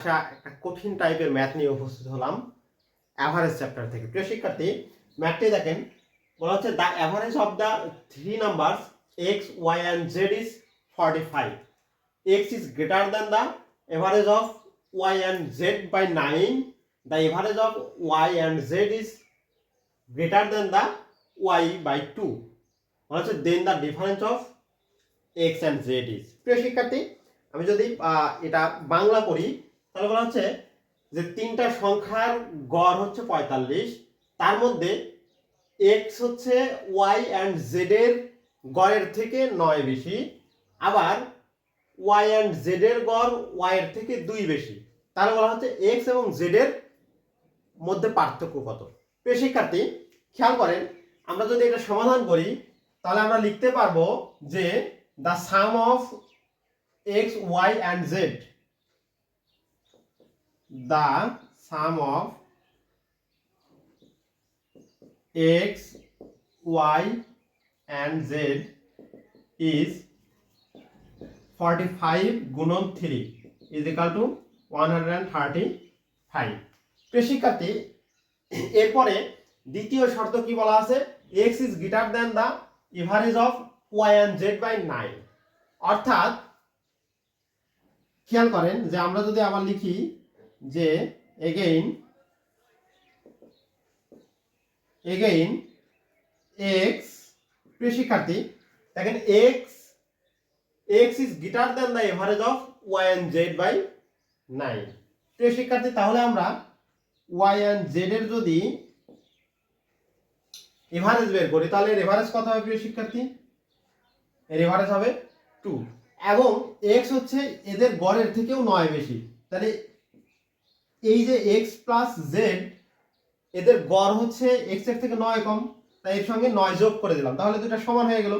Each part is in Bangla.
আচ্ছা একটা কঠিন টাইপের ম্যাথ নিয়ে উপস্থিত হলাম। অ্যাভারেজ চ্যাপ্টার থেকে। প্রিয় শিক্ষার্থী ম্যাথটি দেখেন, বলা হচ্ছে the average of the three number x y and z is forty five x is greater than the average of y and z by nine the average of y and z is greater than the y by two বলা হচ্ছে then the difference of x and z is প্রিয় শিক্ষার্থী, আমি যদি এটা বাংলা করি তাহলে বলা হচ্ছে যে তিনটা সংখ্যার গড় হচ্ছে পঁয়তাল্লিশ, তার মধ্যে এক্স হচ্ছে ওয়াই অ্যান্ড জেডের গড়ের থেকে নয় বেশি, আবার ওয়াই অ্যান্ড জেডের গড় ওয়াই এর থেকে দুই বেশি, তাহলে বলা হচ্ছে এক্স এবং জেডের মধ্যে পার্থক্য কত? প্রিয় শিক্ষার্থী, খেয়াল করেন, আমরা যদি এটা সমাধান করি, তাহলে আমরা লিখতে পারব যে the sum of x y and z the sum of x y and z is 45 গুণন 3 is equal to 135 প্রিয় শিক্ষার্থী এরপরে দ্বিতীয় শর্ত কি বলা আছে x is greater than the average of y and z by 9 অর্থাৎ খেয়াল করেন যে আমরা যদি আবার লিখি যে এগেইন এগেইন এক্স প্রিয় শিক্ষার্থী, দেখেন x x is greater than the average of y and z by nine প্রিয় শিক্ষার্থী, তাহলে আমরা ওয়াই অ্যান্ড জেড এর যদি এভারেজ বের করি, তাহলে এর এভারেজ কত হবে প্রিয় শিক্ষার্থী? এর এভারেজ হবে টু এবং এক্স হচ্ছে এদের গড়ের থেকেও নয় বেশি। তাহলে এই যে এক্স প্লাস জেড এদের গড় হচ্ছে এক্সের থেকে নয় কম, তাই এর সঙ্গে নয় যোগ করে দিলাম। তাহলে দুটা সমান হয়ে গেল।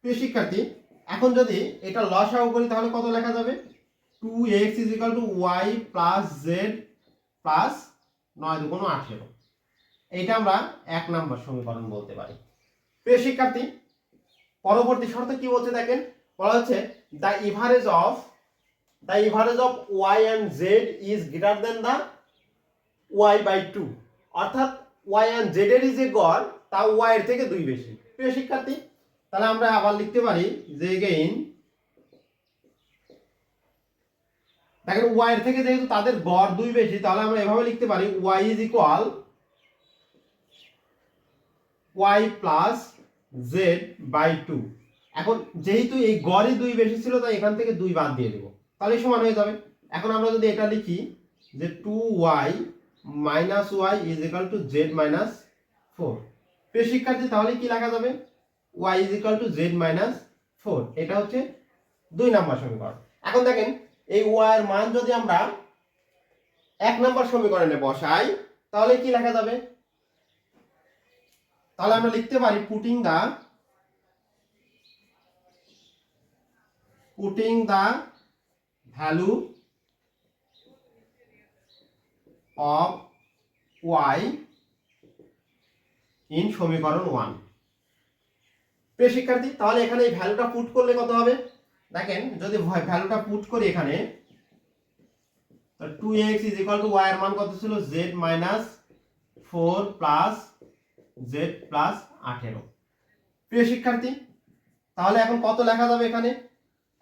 প্রিয় শিক্ষার্থী, এখন যদি এটা লসাও করি, তাহলে কত লেখা যাবে? Two x is equal to y plus z plus নয় দুগুণ আঠেরো। এইটা আমরা এক নম্বর সমীকরণ বলতে পারি। প্রিয় শিক্ষার্থী, পরবর্তী শর্ত কি বলছে দেখেন? বলা হচ্ছে the average of the average of y and z is greater than the y by 2 অর্থাৎ and z এর যে গড় তা এর থেকে দুই বেশি। প্রিয় শিক্ষার্থী, তাহলে আমরা আবার লিখতে পারি যে এগেইন দেখেন এর থেকে যেহেতু তাদের গড় দুই বেশি, তাহলে আমরা এভাবে লিখতে পারি y is equal y plus z by 2 এখন যেহেতু এই গড়ই দুই বেশি ছিল, তাই এখান থেকে দুই বাদ দিয়ে দেবো। তাহলে সমান হয়ে যাবে। এখন আমরা যদি এটা লিখি যে two y minus y is equal to z minus four প্রিয় শিক্ষার্থী, তাহলে কি লেখা যাবে? Y is equal to z minus four এটা হচ্ছে দুই নাম্বার সমীকরণ। এখন দেখেন, এই ওয়াই এর মান যদি আমরা এক নাম্বার সমীকরণে বসাই, তাহলে কি লেখা যাবে? তাহলে আমরা লিখতে পারি putting the putting the value of y in সমীকরণ 1 প্রিয় শিক্ষার্থী, তাহলে এখানে এই ভ্যালুটা পুট করলে কত হবে? দেখেন, যদি ভ্যালুটা পুট করি এখানে two x is equal to y এর মান কত ছিল? Z minus four plus z plus আঠেরো। প্রিয় শিক্ষার্থী, তাহলে এখন কত লেখা যাবে এখানে?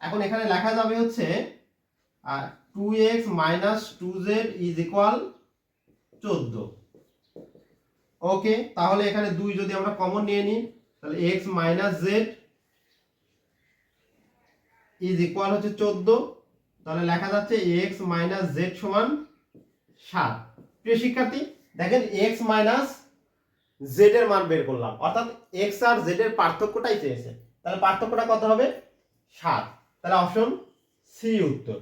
এখন এখানে লেখা যাবে হচ্ছে two x minus two z is equal চোদ্দ। ওকে তাহলে এখানে দুই যদি আমরা কমন নিয়ে নিই, তাহলে x minus z is equal হচ্ছে চোদ্দ। তাহলে লেখা যাচ্ছে এক্স মাইনাস জেড সমান সাত। প্রিয় শিক্ষার্থী, দেখেন এক্স মাইনাস জেড এর মান বের করলাম। অর্থাৎ এক্স আর জেড এর পার্থক্যটাই চেয়েছে। তাহলে পার্থক্যটা কত হবে? সাত। তাহলে অপশন সি উত্তর।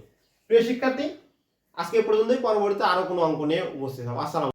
প্রিয় শিক্ষার্থী আজকে পর্যন্তই। পরবর্তীতে আরও কোনো অঙ্ক নিয়ে উপস্থিত হব। আসসালাম